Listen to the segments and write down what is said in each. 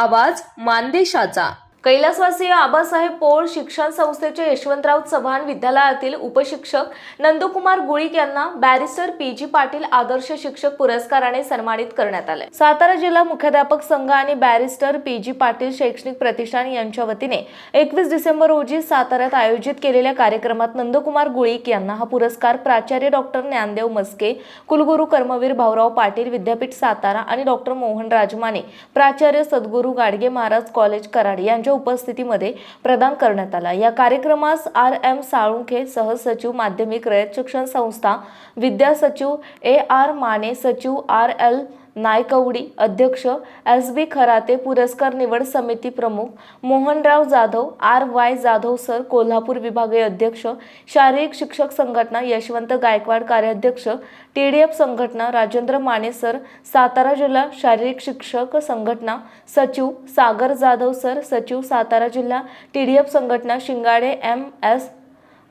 आवाज मानदेशाचा. कैलासवासीय आबासाहेब पोळ शिक्षण संस्थेचे यशवंतराव चव्हाण विद्यालयातील उपशिक्षक नंदकुमार गुळीक यांना बॅरिस्टर पी जी पाटील आदर्श शिक्षक पुरस्काराने सन्मानित करण्यात आले. सातारा जिल्हा मुख्याध्यापक संघ आणि बॅरिस्टर पी जी पाटील शैक्षणिक प्रतिष्ठान यांच्या वतीने एकवीस डिसेंबर रोजी साताऱ्यात आयोजित केलेल्या कार्यक्रमात नंदकुमार गुळीक यांना हा पुरस्कार प्राचार्य डॉक्टर ज्ञानदेव मस्के कुलगुरू कर्मवीर भाऊराव पाटील विद्यापीठ सातारा आणि डॉक्टर मोहन राजमाने प्राचार्य सद्गुरू गाडगे महाराज कॉलेज कराड यांच्या उपस्थितीमध्ये प्रदान करण्यात आला. या कार्यक्रमास आर एम साळुंखे सहसचिव माध्यमिक रयत शिक्षण संस्था विद्या सचिव ए आर माने सचिव आर एल नायकवडी अध्यक्ष एस बी खराते पुरस्कार निवड समिती प्रमुख Mohanrao Jadhav R Y Jadhav sir Kolhapur विभागीय अध्यक्ष शारीरिक शिक्षक संघटना यशवंत गायकवाड कार्याध्यक्ष टी डी एफ संघटना राजेंद्र माने सर सातारा जिल्हा शारीरिक शिक्षक संघटना सचिव सागर जाधव सर सचिव सातारा जिल्हा टी डी एफ संघटना शिंगाडे एम एस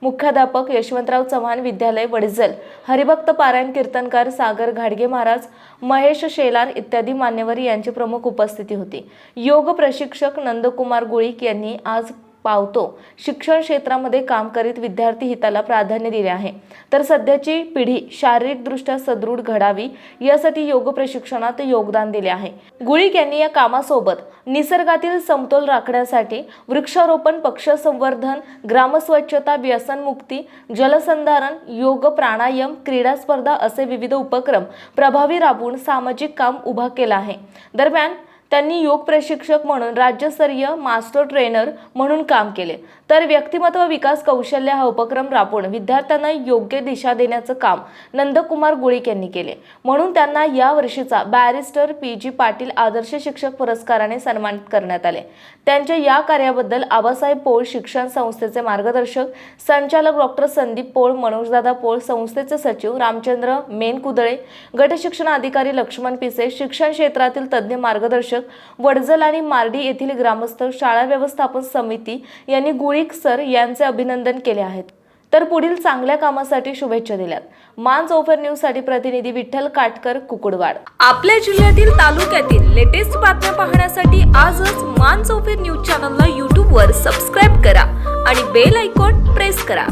मुख्याध्यापक यशवंतराव चव्हाण विद्यालय वडजल हरिभक्त पारायण कीर्तनकार सागर घाडगे महाराज महेश शेलार इत्यादी मान्यवर यांची प्रमुख उपस्थिती होती. योग प्रशिक्षक नंदकुमार गुळीक यांनी आज पावतो. शिक्षण क्षेत्रामध्ये काम करीत विद्यार्थी हिताला प्राधान्य दिले आहे. तर सध्याची पिढी शारीरिकदृष्ट्या सदृढ घडावी यासाठी योग प्रशिक्षणात योगदान दिले आहे. गुळीक यांनी या कामासोबत निसर्गातील समतोल राखण्यासाठी वृक्षारोपण पक्षसंवर्धन ग्रामस्वच्छता व्यसनमुक्ती जलसंधारण योग प्राणायाम क्रीडा स्पर्धा असे विविध उपक्रम प्रभावी राबवून सामाजिक काम उभा केला आहे. दरम्यान त्यांनी योग प्रशिक्षक म्हणून राज्यस्तरीय मास्टर ट्रेनर म्हणून काम केले. तर व्यक्तिमत्व विकास कौशल्य हा उपक्रम राबवून विद्यार्थ्यांना योग्य दिशा देण्याचं काम नंदकुमार गुळीक यांनी केले. म्हणून त्यांना या वर्षीचा बॅरिस्टर पी. जी. पाटील आदर्श शिक्षक पुरस्काराने सन्मानित करण्यात आले. त्यांच्या या कार्याबद्दल आबासाहेब पोळ शिक्षण संस्थेचे मार्गदर्शक संचालक डॉक्टर संदीप पोळ मनोजदादा पोळ संस्थेचे सचिव रामचंद्र मेनकुदळे गटशिक्षण अधिकारी लक्ष्मण पिसे शिक्षण क्षेत्रातील तज्ज्ञ मार्गदर्शक वडजल आणि मार्डी येथील ग्रामस्थ शाळा व्यवस्थापन समिती यांनी गुळीक सर यांचे अभिनंदन केले आहेत. तर पुढील चांगल्या कामासाठी शुभेच्छा दिल्यात. मान चौफर न्यूजसाठी प्रतिनिधी विठ्ठल काटकर कुकुडवाड. आपल्या जिल्ह्यातील तालुक्यातील लेटेस्ट बातम्या पाहण्यासाठी आजच मान चौफेर न्यूज चॅनलला यूट्यूबवर सबस्क्राईब करा आणि बेल आयकॉन प्रेस करा.